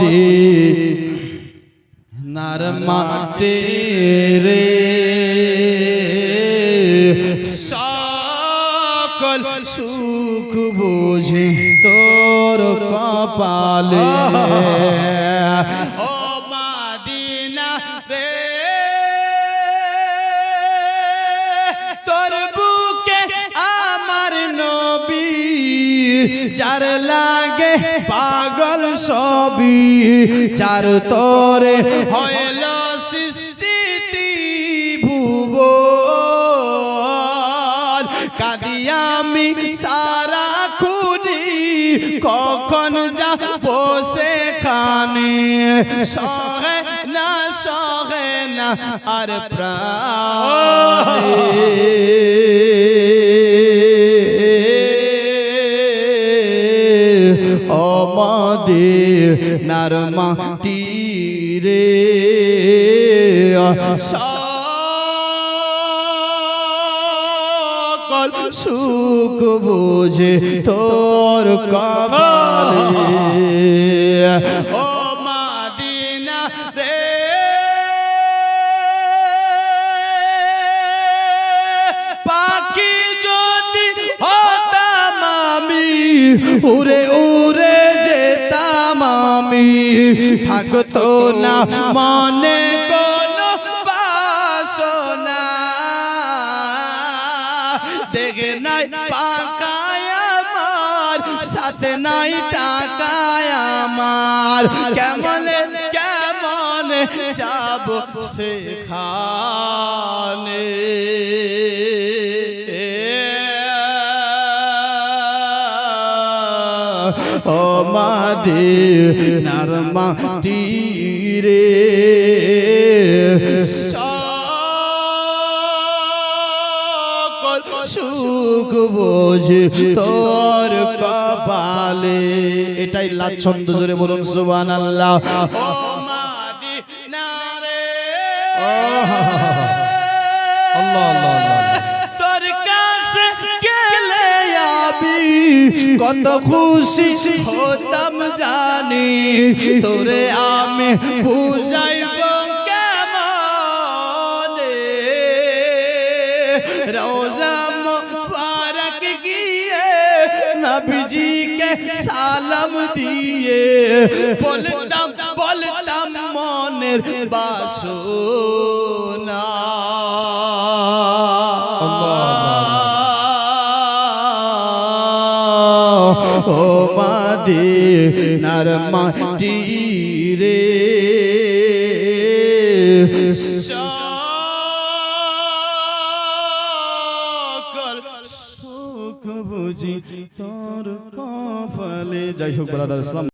দে। নরমাটে রে। সকল সুখ বুঝে তোর কপালে। ও মাদিনা রে। যার লাগে পাগল সবই যার তোরে হইল সৃষ্টি ভুব কাদিয়ামি সারা খুনি, কখন যা বসে খানে সহে না সহে না, আর প্রাণে। আমাদের নারমাটি রে। সকল সুখ বোঝে তোর কপালে। ও মাদিনা রে। পাখি যদি হতাম আমি উড়ে উড়ে যেতাম আমি থাকতো না। মনে কোনো বাসনা। দেখে নাই পাকায় আমার, সাথে নাই টাকায় আমার। কেমন কেমন যাব সেখানে? ও মাদে নরমাটি রে সকল সুখ বোঝে তোর কপালে। এটাই লাচ্ছন্দ জোরে বলুন সুবান আল্লাহ আল্লাহ আল্লাহ। আমি কত খুশি হতাম জানি। তোরে আমি বুঝাইব কেমনে? রোজা মুবারক গিয়ে নবীজিকে সালাম দিয়ে বলতাম ও নার মাটি রে। সকল সুখ বুঝি তোর কপালে। যাই হোক ব্রাদার ইসলাম